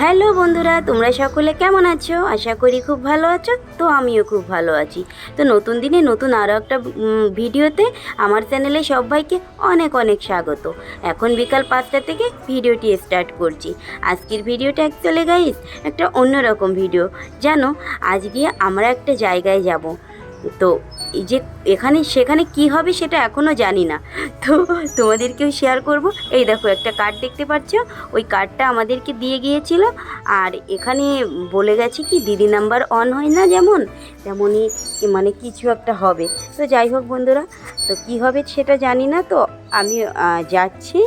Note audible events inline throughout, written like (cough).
Hello বন্ধুরা, তোমরা সকলে কেমন আছো? আশা করি খুব ভালো আছো, তো আমিও খুব ভালো আছি। তো নতুন দিনে নতুন আরও একটা ভিডিওতে আমার চ্যানেলে সবাইকে অনেক অনেক স্বাগত। এখন বিকাল পাঁচটা থেকে ভিডিওটি স্টার্ট করছি। আজকের ভিডিওটা অ্যাকচুয়ালি গাইস একটা অন্যরকম ভিডিও। জানো, আজকে আমরা একটা জায়গায় যাব। তো যে এখানে, সেখানে কি হবে সেটা এখনও জানি না। তো তোমাদেরকেও শেয়ার করব। এই দেখো, একটা কার্ড দেখতে পাচ্ছ? ওই কার্ডটা আমাদেরকে দিয়ে গিয়েছিল। আর এখানে বলে গেছে কি, দিদি নাম্বার অন হয় না যেমন, তেমনই মানে কিছু একটা হবে। তো যাই হোক বন্ধুরা, তো কি হবে সেটা জানি না। তো আমি যাচ্ছি।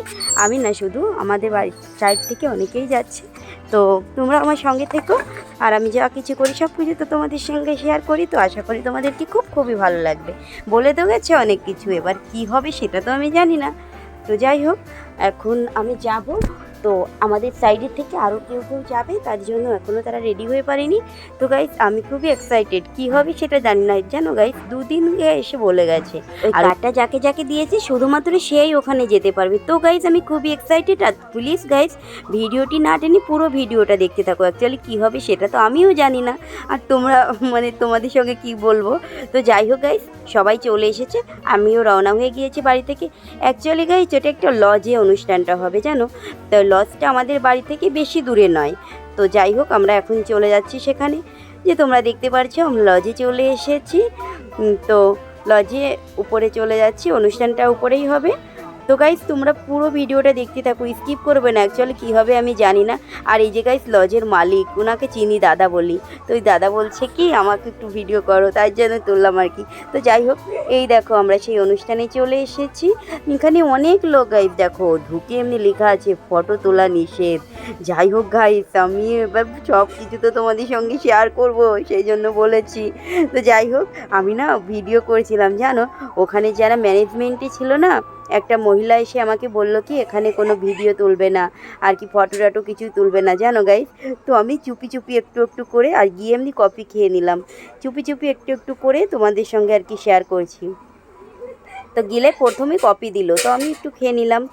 আমি না শুধু আমাদের বাড়ির সাইড থেকে অনেকেই যাচ্ছে। তো তোমরা আমার সঙ্গে থেকো। আর আমি যা কিছু করি, সব কিছু তো তোমাদের সঙ্গে শেয়ার করি। তো আশা করি তোমাদেরকে খুব, খুবই ভালো লাগবে। বলে তো গেছে অনেক কিছু। এবার কি হবে সেটা তো আমি জানি না। তো যাই হোক, এখন আমি যাব। তো আমাদের সাইডের থেকে আরও কেউ কেউ যাবে তার জন্য এখনও তারা রেডি হয়ে পারেনি। তো গাইস আমি খুবই এক্সাইটেড কি হবে সেটা জানি না। জানো গাইস দুদিন এসে বলে গেছে। ওই কার্ডটা যাকে যাকে দিয়েছে শুধুমাত্র সেই ওখানে যেতে পারবে। তো গাইস আমি খুবই এক্সাইটেড আর প্লিজ গাইস ভিডিওটি না টেনে পুরো ভিডিওটা দেখতে থাকো। অ্যাকচুয়ালি কী হবে সেটা তো আমিও জানি না। আর তোমরা মানে তোমাদের সঙ্গে কি বলব? তো যাই হোক গাইস সবাই চলে এসেছে। আমিও রওনা হয়ে গিয়েছি বাড়ি থেকে। অ্যাকচুয়ালি গাইস এটা একটা লজে অনুষ্ঠানটা হবে জানো? তো লজটা আমাদের বাড়ি থেকে বেশি দূরে নয়। তো যাই হোক, আমরা এখন চলে যাচ্ছি সেখানে। যে তোমরা দেখতে পারছ, আমরা লজে চলে এসেছি। তো লজে উপরে চলে যাচ্ছি, অনুষ্ঠানটা উপরেই হবে। তো গাইস তোমরা পুরো ভিডিওটা দেখতে থাকো স্কিপ করবে না অ্যাকচুয়ালি কী হবে আমি জানি না। আর এই যে গাইস লজের মালিক ওনাকে চিনি দাদা বলি। তো ওই দাদা বলছে কি, আমাকে একটু ভিডিও করো তাই জন্য তুললাম আর কি। তো যাই হোক, এই দেখো, আমরা সেই অনুষ্ঠানে চলে এসেছি। এখানে অনেক লোক গাইস দেখো, ঢুকে এমনি লেখা আছে ফটো তোলা নিষেধ। যাই হোক গাইস আমি এবার সব কিছু তো তোমাদের সঙ্গে শেয়ার করব, সেই জন্য বলেছি। তো যাই হোক, আমি না ভিডিও করেছিলাম, জানো? ওখানে যারা ম্যানেজমেন্টে ছিল না একটা মহিলা এসে আমাকে বলল, কি, এখানে কোনো ভিডিও তুলবে না? আর কি ফটো টাটো কিছুই তুলবে না? জানো গাইস তো আমি চুপি চুপি একটু একটু করে আর গিয়ে এমনি কপি খেয়ে নিলাম। চুপি চুপি একটু একটু করে তোমাদের সঙ্গে আর কি শেয়ার করছি। তো গেলে প্রথমে কপি দিল। তো আমি একটু খেয়ে নিলাম।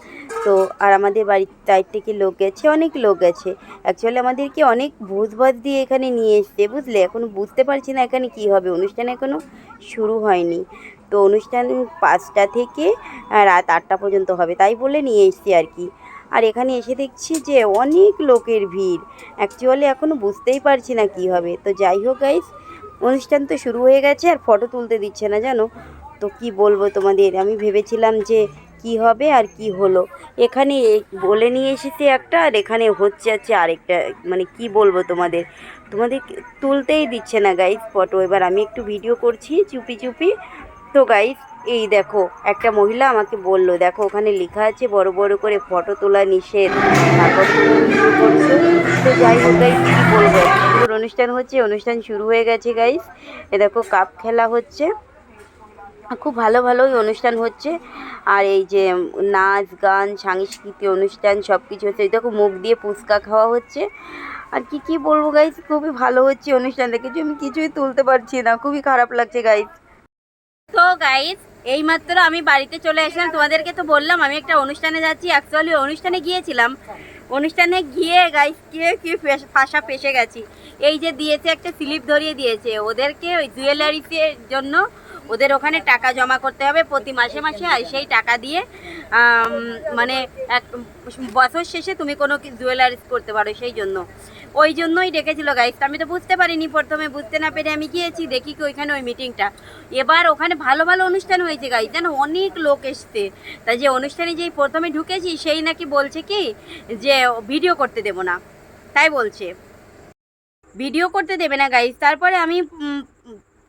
তো আর আমাদের বাড়ির সাইড থেকে লোক গেছে? অনেক লোক গেছে। অ্যাকচুয়ালি আমাদেরকে অনেক ভোজ ভাত দিয়ে এখানে নিয়ে এসছে, বুঝলে? এখন বুঝতে পারছি না এখানে কি হবে। অনুষ্ঠান এখনও শুরু হয়নি। তো অনুষ্ঠান পাঁচটা থেকে রাত আটটা পর্যন্ত হবে, তাই বলে নিয়ে এসছি আর কি। আর এখানে এসে দেখছি যে অনেক লোকের ভিড়। অ্যাকচুয়ালি এখনও বুঝতেই পারছি না কি হবে। তো যাই হোক গাইস অনুষ্ঠান তো শুরু হয়ে গেছে আর ফটো তুলতে দিচ্ছে না, জানো? তো কি বলব তোমাদের? আমি ভেবেছিলাম যে কি হবে আর কি হলো। এখানে বলে নিয়ে এসেছি একটা, আর এখানে হচ্ছে আছে আরেকটা মানে কি বলব তোমাদের? তোমাদের তুলতেই দিচ্ছে না গাইজ ফটো এবার আমি একটু ভিডিও করছি, চুপি চুপি। তো গাইস এই দেখো, একটা মহিলা আমাকে বলল, দেখো, ওখানে লেখা আছে, বড় বড় করে ফটো তোলা নিষেধ। তারপর তো যাই হোক গাইস কী বলব? অনুষ্ঠান হচ্ছে অনুষ্ঠান শুরু হয়ে গেছে গাইস এ দেখো কাপ খেলা হচ্ছে। খুব ভালো, ভালোই অনুষ্ঠান হচ্ছে। আর এই যে নাচ, গান, সাংস্কৃতিক অনুষ্ঠান সব কিছু হচ্ছে দেখো, মুখ দিয়ে ফুচকা খাওয়া হচ্ছে। আর কি কি বলব গাইস খুবই ভালো হচ্ছে অনুষ্ঠান দেখেছি আমি, কিছুই তুলতে পারছি না। খুবই খারাপ লাগছে গাইস তো গাইস এইমাত্র আমি বাড়িতে চলে আসলাম। তোমাদেরকে তো বললাম, আমি একটা অনুষ্ঠানে যাচ্ছি। অ্যাকচুয়ালি অনুষ্ঠানে গিয়েছিলাম। অনুষ্ঠানে গিয়ে গিয়ে কি ফেস- ফাঁসা ফেসে গেছি। এই যে দিয়েছে একটা স্লিপ ধরিয়ে দিয়েছে। ওদেরকে ওই জুয়েলারিসের জন্য ওদের ওখানে টাকা জমা করতে হবে প্রতি মাসে মাসে। আর সেই টাকা দিয়ে মানে এক, বছর শেষে তুমি কোনো জুয়েলারিস করতে পারো সেই জন্য। ওই জন্যই ডেকেছিল গাইস আমি তো বুঝতে পারিনি প্রথমে, বুঝতে না পেরে আমি গিয়েছি, দেখি কি ওইখানে ওই মিটিংটা এবার ওখানে ভালো ভালো অনুষ্ঠান হয়েছে গাইস যেন অনেক লোক এসছে। তাই যে অনুষ্ঠানে যেই প্রথমে ঢুকেছি, সেই নাকি বলছে কি যে ভিডিও করতে দেবো না। তাই বলছে। ভিডিও করতে দেবে না গাইস তারপরে আমি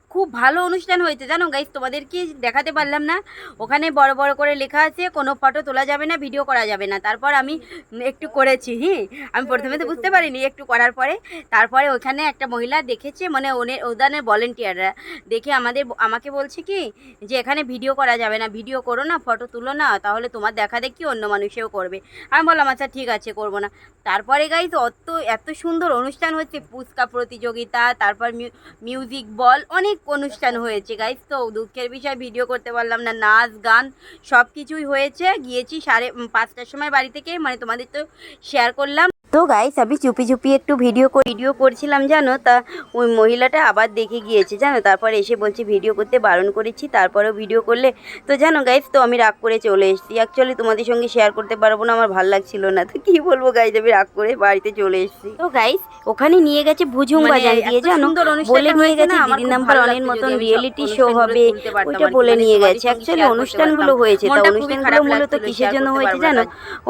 খুব ভালো অনুষ্ঠান হয়েছে। জানো গাইস তোমাদেরকে দেখাতে পারলাম না। ওখানে বড় বড় করে লেখা আছে, কোনো ফটো তোলা যাবে না ভিডিও করা যাবে না। তারপর আমি একটু করেছি হ্যাঁ আমি প্রথমে তো বুঝতে পারিনি, একটু করার পরে। তারপরে ওখানে একটা মহিলা দেখেছে মানে ওদানের ভলেন্টিয়াররা দেখে আমাদের আমাকে বলছে কি, যে এখানে ভিডিও করা যাবে না ভিডিও করো না ফটো তুলো না, তাহলে তোমার দেখা দেখি অন্য মানুষেও করবে। আমি বললাম আচ্ছা ঠিক আছে, করব না। তারপরে গাইজ অত, এত সুন্দর অনুষ্ঠান হচ্ছে, পুচকা প্রতিযোগিতা, তারপর মিউ- মিউজিক বল অনেক অনেক অনুষ্ঠান হয়েছে গাইজ তো দুঃখের বিষয় ভিডিও করতে পারলাম না, নাচ, গান সব কিছুই হয়েছে। গিয়েছি সাড়ে পাঁচটার সময় বাড়ি থেকে মানে তোমাদের তো শেয়ার করলাম। তো গাইস আমি চুপি চুপি একটু ভিডিও ভিডিও করছিলাম জানো? তা ওই মহিলাটা আবার দেখে গিয়েছে জানো? তারপর এসে বলছে ভিডিও করতে বারণ করেছি তারপরেও ভিডিও করলে তো জানো গাইস তো আমি রাগ করে চলে এসেছি। অ্যাকচুয়ালি তোমাদের সঙ্গে শেয়ার করতে পারব না আমার ভালো লাগছিল না। তো কি বলব গাইস আমি রাগ করে বাড়িতে চলে এসেছি। তো গাইস ওখানে নিয়ে গেছে ভুজুং মানে বাজান দিয়ে জানো? বলে নিয়ে গেছে দিদি নাম্বার লাগতো মতন রিয়েলিটি শো হবে ওইটা বলে মানে নিয়ে গেছে। অ্যাকচুয়ালি অনুষ্ঠানগুলো হয়েছে তা অনুষ্ঠানগুলো মূলত কিসের জন্য হয়েছে জানো?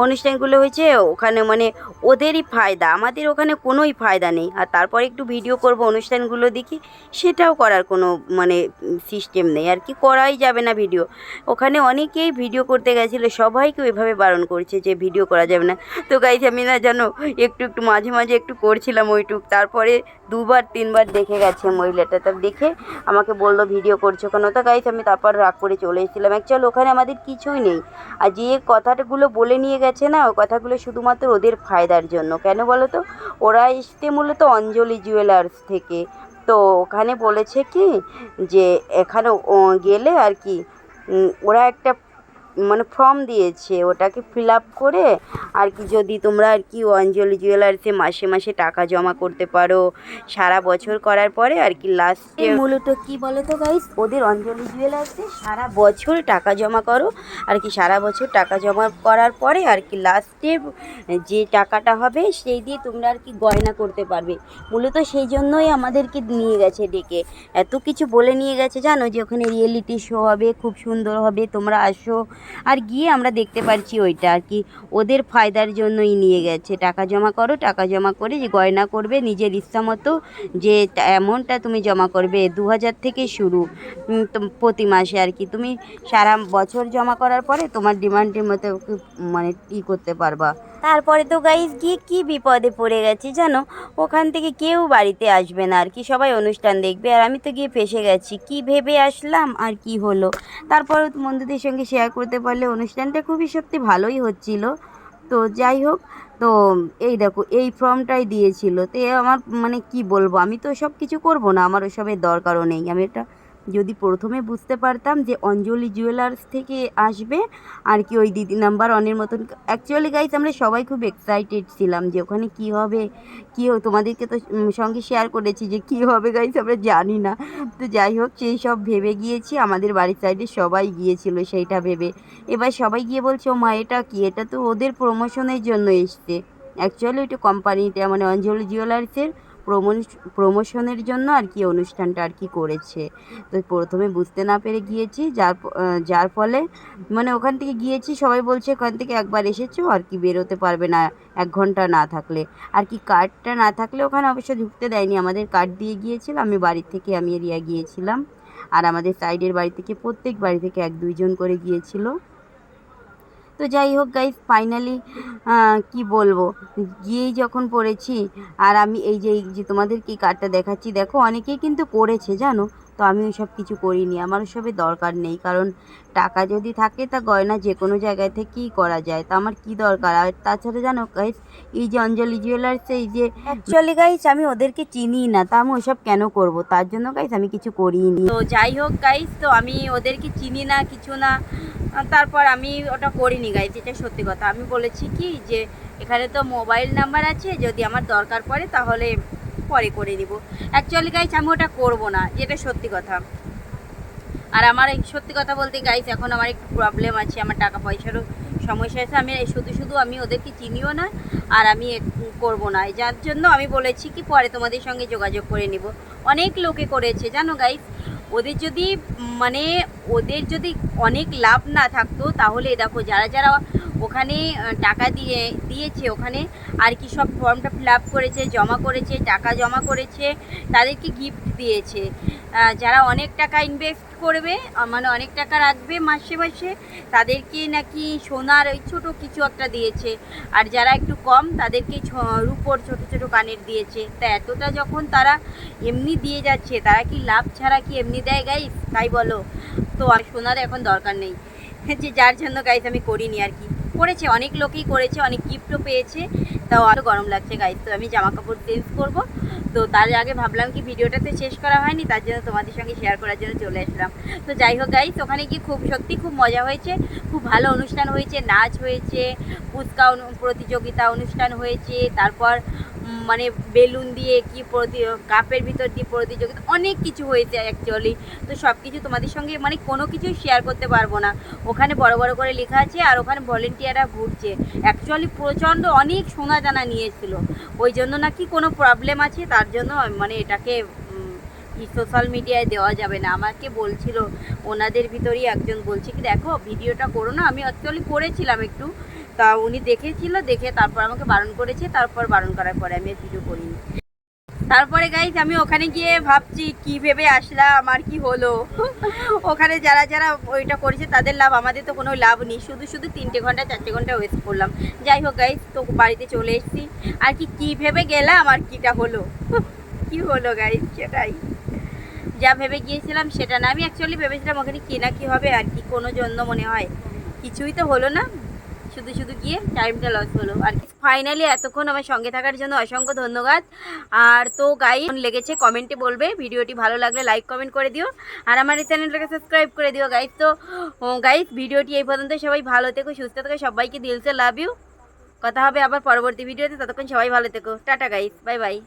অনুষ্ঠানগুলো হয়েছে ওখানে মানে ওদেরই ফায়দা, আমাদের ওখানে কোনোই ফায়দা নেই। আর তারপর একটু ভিডিও করব, অনুষ্ঠানগুলো দেখি, সেটাও করার কোনো মানে সিস্টেম নেই। আর কি করাই যাবে না ভিডিও ওখানে অনেকেই ভিডিও করতে গেছিল, সবাইকে ওইভাবে বারণ করছে যে ভিডিও করা যাবে না। তো গাইজ আমি না জানো একটু একটু মাঝে মাঝে একটু করছিলাম ওইটুক। তারপরে দুবার, তিনবার দেখে গেছে মহিলাটা। তা দেখে আমাকে বলল, ভিডিও করছ কেন? তো গাইজ আমি তারপর রাগ করে চলে এসেছিলাম। অ্যাকচুয়ালি ওখানে আমাদের কিছুই নেই। আর যে কথাগুলো বলে নিয়ে গেছে না ওই কথাগুলো শুধুমাত্র ওদের ফায়দার জন্য। কেন বলো তো? ওরা এসছে মূলত অঞ্জলি জুয়েলার্স থেকে। তো ওখানে বলেছে কি, যে এখানে গেলে আর কি ওরা একটা মানে ফর্ম দিয়েছে। ওটাকে ফিল আপ করে আর কি যদি তোমরা আর কি অঞ্জলি জুয়েলার্সে মাসে মাসে টাকা জমা করতে পারো। সারা বছর করার পরে আর কি লাস্টে মূলত কি বলো তো গাইস ওদের অঞ্জলি জুয়েলার্সে সারা বছর টাকা জমা করো। আর কি সারা বছর টাকা জমা করার পরে আর কি লাস্টে যে টাকাটা হবে সেই দিয়ে তোমরা আর কি গয়না করতে পারবে। মূলত সেই জন্যই আমাদেরকে নিয়ে গেছে ডেকে। এত কিছু বলে নিয়ে গেছে জানো যে ওখানে রিয়েলিটি শো হবে খুব সুন্দর হবে তোমরা আসো। আর গিয়ে আমরা দেখতে পারছি ওইটা আর কি। ওদের ফায়দার জন্যই নিয়ে গেছে। টাকা জমা করো, টাকা জমা করে যে গয়না করবে, নিজের ইচ্ছা মতো যে অ্যামাউন্টটা তুমি জমা করবে, দু হাজার থেকে শুরু প্রতি মাসে আর কি। তুমি সারা বছর জমা করার পরে তোমার ডিমান্ডের মতো মানে ই করতে পারবা। তারপরে তো গাইজ গিয়ে কি বিপদে পড়ে গেছি জানো? ওখান থেকে কেউ বাড়িতে আসবে না আর কি, সবাই অনুষ্ঠান দেখবে। আর আমি তো গিয়ে ফেসে গেছি, কি ভেবে আসলাম আর কি হলো? তারপর বন্ধুদের সঙ্গে শেয়ার করতে পারলে অনুষ্ঠানটা খুবই সত্যি ভালোই হচ্ছিল। তো যাই হোক, তো এই দেখো, এই ফর্মটাই দিয়েছিল। তো আমার মানে কি বলব, আমি তো সব কিছু করব না, আমার ওসবের দরকারও নেই। আমি এটা যদি প্রথমে বুঝতে পারতাম যে অঞ্জলি জুয়েলার্স থেকে আসবে, আর কি ওই দিদি নাম্বার অনের মতন। অ্যাকচুয়ালি গাইজ আমরা সবাই খুব এক্সাইটেড ছিলাম যে ওখানে কি হবে। কি তোমাদেরকে তো সঙ্গে শেয়ার করেছি যে কি হবে গাইজ আমরা জানি না। তো যাই হোক, সেই সব ভেবে গিয়েছি, আমাদের বাড়ির সাইডে সবাই গিয়েছিল সেইটা ভেবে। এবার সবাই গিয়ে বলছে, ও মা, এটা কি? এটা তো ওদের প্রমোশনের জন্য এসছে। অ্যাকচুয়ালি ওইটা কোম্পানিটা মানে অঞ্জলি জুয়েলার্সের প্রমোশনের জন্য আর কি অনুষ্ঠানটা আর কি করেছে। তো প্রথমে বুঝতে না পেরে গিয়েছি, যার যার ফলে মানে ওখান থেকে গিয়েছি, সবাই বলছে ওখান থেকে একবার এসেছ আর কি বেরোতে পারবে না, এক ঘণ্টা না থাকলে। আর কি কার্ডটা না থাকলে ওখানে অবশ্য ঢুকতে দেয়নি, আমাদের কার্ড দিয়ে গিয়েছিল, আমি বাড়ির থেকে, আমি এরিয়া গিয়েছিলাম। আর আমাদের সাইডের বাড়ি থেকে, প্রত্যেক বাড়ি থেকে এক দুইজন করে গিয়েছিল। তো যাই হোক গাইজ ফাইনালি কি বলব? গিয়েই যখন পড়েছি আর আমি এই যে এই যে তোমাদেরকে এই কার্ডটা দেখাচ্ছি দেখো অনেকেই কিন্তু করেছে জানো? তো আমি ওইসব কিছু করিনি আমার ওসবের দরকার নেই কারণ টাকা যদি থাকে তা গয়না যে কোনো জায়গায় থেকেই করা যায় তা আমার কি দরকার? আর তাছাড়া জানো গাইজ এই যে অঞ্জলি জুয়েলার্স এই যে অ্যাকচুয়ালি গাইজ আমি ওদেরকে চিনি না তা আমি ওসব কেন করব? তার জন্য গাইজ আমি কিছু করিনি। তো যাই হোক গাইস তো আমি ওদেরকে চিনি না কিছু না তারপর আমি ওটা করিনি গাইস এটা সত্যি কথা। আমি বলেছি কি যে, এখানে তো মোবাইল নাম্বার আছে, যদি আমার দরকার পড়ে তাহলে পরে করে নিব। অ্যাকচুয়ালি গাইস আমি ওটা করব না, যেটা সত্যি কথা। আর আমার সত্যি কথা বলতে গাইস এখন আমার একটু প্রবলেম আছে, আমার টাকা পয়সারও সমস্যা আছে। আমি শুধু শুধু আমি ওদেরকে চিনিও না, আর আমি করব না। যার জন্য আমি বলেছি কি পরে তোমাদের সঙ্গে যোগাযোগ করে নিব। অনেক লোকে করেছে, জানো গাইস ওদের যদি উম, মানে ওদের যদি অনেক লাভ না থাকতো তাহলে দেখো যারা যারা ওখানে টাকা দিয়ে, দিয়েছে ওখানে। আর কি সব ফর্মটা ফিল আপ করেছে, জমা করেছে, টাকা জমা করেছে, তাদেরকে গিফট দিয়েছে। যারা অনেক টাকা ইনভেস্ট করবে মানে অনেক টাকা রাখবে মাসে মাসে, তাদেরকে নাকি সোনার ওই ছোটো কিছু একটা দিয়েছে। আর যারা একটু কম, তাদেরকে রূপোর ছোট ছোট কানের দিয়েছে। তা এতটা যখন তারা এমনি দিয়ে যাচ্ছে, তারা কি লাভ ছাড়া কি এমনি দেয় গাইস তাই বলো। তো আর সোনার এখন দরকার নেই। (laughs) যে যার জন্য গাইস আমি করিনি আর কি। করেছে, অনেক লোকেই করেছে, অনেক গিফটও পেয়েছে। তাও আরও গরম লাগছে গাইজ তো আমি জামা কাপড় চেঞ্জ করব। তো তার আগে ভাবলাম কি ভিডিওটাতে শেষ করা হয়নি, তার জন্য তোমাদের সঙ্গে শেয়ার করার জন্য চলে আসলাম। তো যাই হোক গাইজ ওখানে গিয়ে খুব সত্যি খুব মজা হয়েছে, খুব ভালো অনুষ্ঠান হয়েছে, নাচ হয়েছে, ফুচকা প্রতিযোগিতা অনুষ্ঠান হয়েছে, তারপর মানে বেলুন দিয়ে কি কাপের ভিতর দিয়ে প্রতিযোগিতা, অনেক কিছু হয়েছে অ্যাকচুয়ালি তো সব কিছু তোমাদের সঙ্গে মানে কোনো কিছুই শেয়ার করতে পারব না। ওখানে বড় বড় করে লেখা আছে আর ওখানে ভলেন্টিয়াররা ঘুরছে। অ্যাকচুয়ালি প্রচণ্ড অনেক সোনা জানা নিয়েছিল। ওই জন্য নাকি কোনো প্রবলেম আছে, তার জন্য মানে এটাকে সোশ্যাল মিডিয়ায় দেওয়া যাবে না। আমাকে বলছিল, ওনাদের ভিতরেই একজন বলছে কি, দেখো ভিডিওটা করো না। আমি অ্যাকচুয়ালি করেছিলাম একটু। তা উনি দেখেছিল, দেখে তারপর আমাকে বারণ করেছে, তারপর বারণ করার পরে আমি ভিডিও করিনি। তারপরে গাইজ আমি ওখানে গিয়ে ভাবছি, কি ভেবে আসলাম আমার কি হলো? ওখানে যারা যারা ওইটা করেছে, তাদের লাভ, আমাদের তো কোনো লাভ নেই। শুধু শুধু তিনটে ঘণ্টা, চারটে ঘণ্টা ওয়েস্ট করলাম। যাই হোক গাইজ তো বাড়িতে চলে এসেছি। আর কি কি ভেবে গেলাম, আর কিটা হলো? কি হলো গাইজ সেটাই। যা ভেবে গিয়েছিলাম, সেটা না, আমি অ্যাকচুয়ালি ভেবেছিলাম ওখানে কি না কি হবে, আর কি কোনো জন্য মনে হয়, কিছুই তো হলো না। শুধু শুধু গিয়ে টাইমটা লস হলো। আর ফাইনালি এতক্ষণ আমার সঙ্গে থাকার জন্য অসংখ্য ধন্যবাদ। আর তো গাই লেগেছে কমেন্টে বলবে। ভিডিওটি ভালো লাগলে লাইক কমেন্ট করে দিও। আর আমার এই চ্যানেলটাকে সাবস্ক্রাইব করে দিও গাইজ তো গাইজ ভিডিওটি এই পর্যন্ত। সবাই ভালো থেকো, সুস্থ থেকো। সবাইকে দিলসে লাভ ইউ কথা হবে আবার পরবর্তী ভিডিওতে। ততক্ষণ সবাই ভালো থেকো। Tata guys bye bye